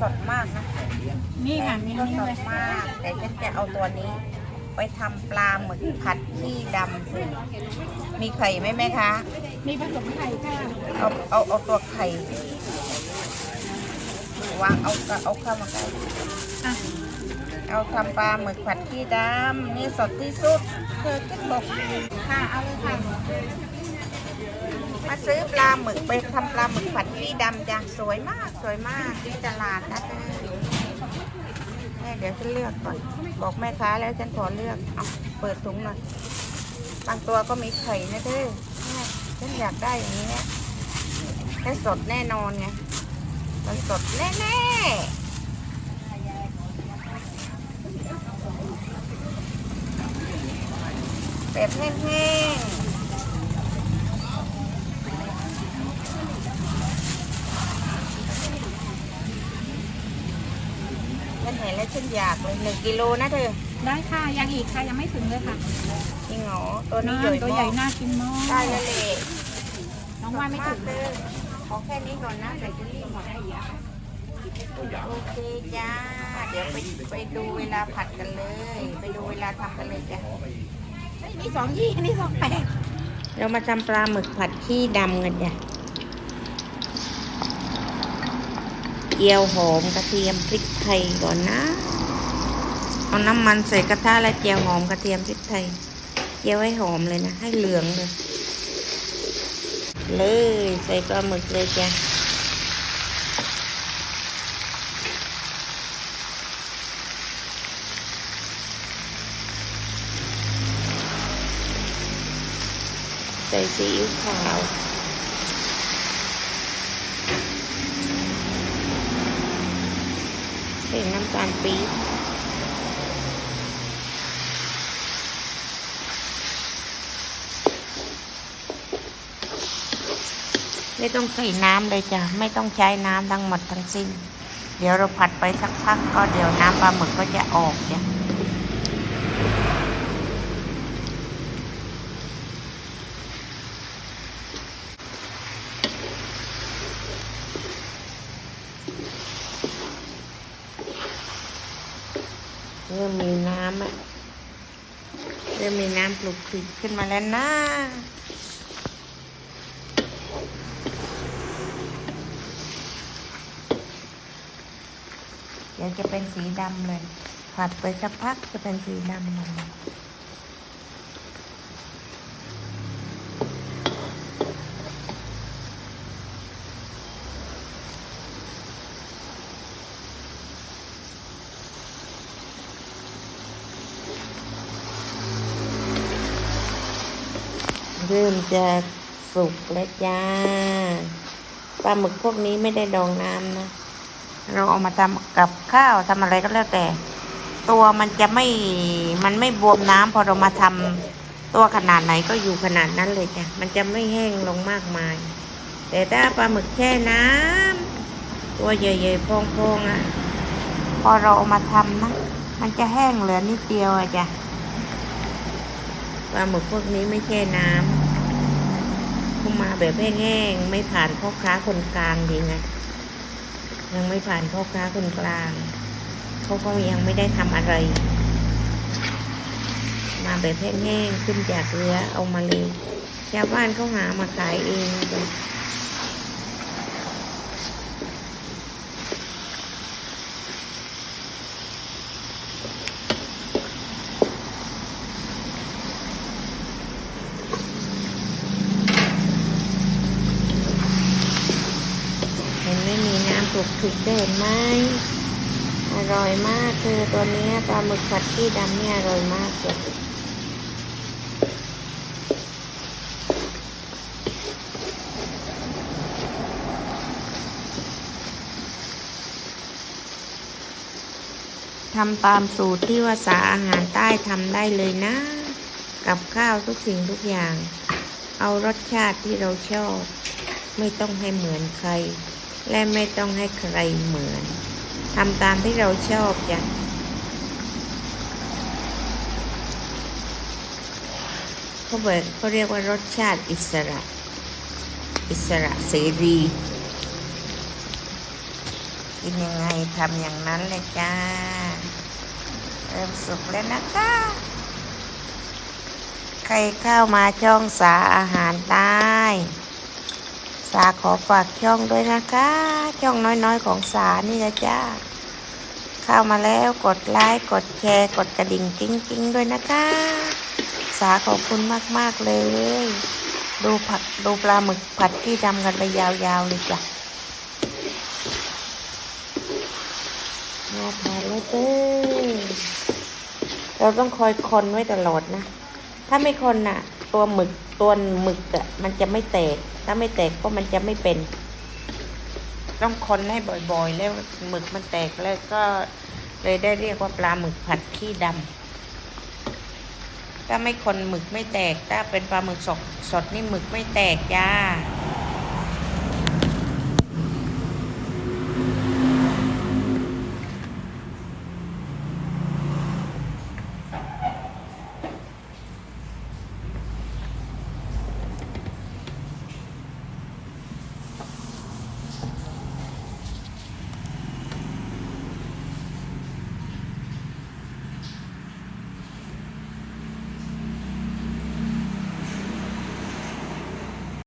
สดมากนะนี่ค่ะแป้งนี่ก็นี่สเลดยมาก แต่ฉันจะเอาตัวนี้ ไปทำปลาหมึกผัดขี้ดำมีไข่ไหมแม่คะมีผสมไข่ค่ะเอาเอาเอาตัวไข่วางเอาเอาเข้ามาใกล้อะเอาทำปลาหมึกผัดขี้ดำนี่สดที่สุดเธอขึ้นบอกค่ะเอาเลยค่ะ มาซื้อปลาหมึกไปทำปลาหมึกผัดขี้ดำจ้ะสวยมากสวยมากที่ตลาดนะเธอแม่เดี๋ยวฉันเลือกก่อน บอกแม่ค้าแล้วฉันขอเลือกเอาเปิดถุงหน่อยบางตัวก็มีไข่นะเธอฉันอยากได้อย่างนี้นี่สดแน่นอนไงมันสดแน่ๆแบบแห้งๆฉันเห็นแล้วฉันอยากเลยหนึ่งกิโลนะเธอได้ค่ะยังอีกค่ะยังไม่ถึงเลยค่ะจริงเหรอตัวนี้น้ใหญ่ตัวใหญ่มากน่ากินมากได้แล้วเลยน้องว่าไม่ถึงเลยขอแค่นี้ก่อนนะเดี๋ยวจะรีบหมดโอเคจ้า เดี๋ยวไปไปดูเวลาผัดกันเลย ไปดูเวลาทำกันเลยจ้ะนี่สองยี่นี่สองแปดเรามาทำปลาหมึกผัดขี้ดำกันจ้ะ เจียวหอมกระเทียมพริกไทยก่อนนะ เอาน้ำมันใส่กระทะแล้วเจียวหอมกระเทียมพริกไทย เจียวให้หอมเลยนะ ให้เหลืองเลย เลยใส่ปลาหมึกเลยจ้ะใส่ซีอิ๊วขาว ใส่น้ำตาลปี๊บไม่ต้องใส่น้ำเลยจ้ะ ไม่ต้องใช้น้ำทั้งหมดทั้งสิ้น เดี๋ยวเราผัดไปสักพักก็เดี๋ยวน้ำปลาหมึกก็จะออกจ้ะ เริ่มมีน้ำอะเริ่มมีน้ำปลุกคลิกขึ้นมาแล้วนะเดี๋ยวจะเป็นสีดำเลย ผัดไปสักพักจะเป็นสีดำเลย เริ่มจะสุกแล้วจ้าปลาหมึกพวกนี้ไม่ได้ดองน้ำนะ เราเอามาทำกับข้าวทำอะไรก็แล้วแต่ ตัวมันจะไม่มันไม่บวมน้ำพอเรามาทำตัวขนาดไหนก็อยู่ขนาดนั้นเลยจ้ะมันจะไม่แห้งลงมากมาย แต่ถ้าปลาหมึกแช่น้ำตัวใหญ่ๆพองๆอะ พอเราเอามาทำนะมันจะแห้งเหลือนิดเดียวอะจ้ะปลาหมึกพวกนี้ไม่แช่น้ำ เข้ามาแบบแห้งๆไม่ผ่านพ่อค้าคนกลางดีไงยังไม่ผ่านพ่อค้าคนกลางเขาก็ยังไม่ได้ทำอะไร มาแบบแห้งๆขึ้นจากเรือเอามาเลยชาวบ้านเขาหามาขายเองเลย ไม่มีน้ำปลุกถึกได้เห็นไหมอร่อยมากคือตัวนี้ปลาหมึกผัดขี้ดำเนี่ยอร่อยมากเลยทำตามสูตรที่ว่าสาอาหารใต้ทำได้เลยนะ กับข้าวทุกสิ่งทุกอย่าง เอารสชาติที่เราชอบ ไม่ต้องให้เหมือนใคร และไม่ต้องให้ใครเหมือนทำตามที่เราชอบจ้ะเขาบอกเขาเรียกว่ารสชาติอิสระ อิสระเสรีกกินยังไงทำอย่างนั้นเลยจ้า เริ่มสุกแล้วนะคะ ใครเข้ามาช่องสาอาหารใต้ สาขอฝากช่องด้วยนะคะ ช่องน้อยๆของสานี่นะจ้าเข้ามาแล้วกดไลค์กดแชร์กดกระดิ่งกิ้งกิ้งๆด้วยนะคะ สาขอบคุณมากๆเลย ดูผักดูปลาหมึกผัดที่ทำกันไปยาวๆเลยจ้ะมาผัดแล้วเจ้เราต้องคอยคนไว้ตลอดนะ ถ้าไม่คนน่ะ ตัวหมึกตัวหมึกอะมันจะไม่แตก ถ้าไม่แตกก็มันจะไม่เป็น ต้องคนให้บ่อยๆ แล้วหมึกมันแตกแล้วก็เลยได้เรียกว่าปลาหมึกผัดขี้ดำถ้าไม่คนหมึกไม่แตก ถ้าเป็นปลาหมึกสดสดนี่หมึกไม่แตกจ้า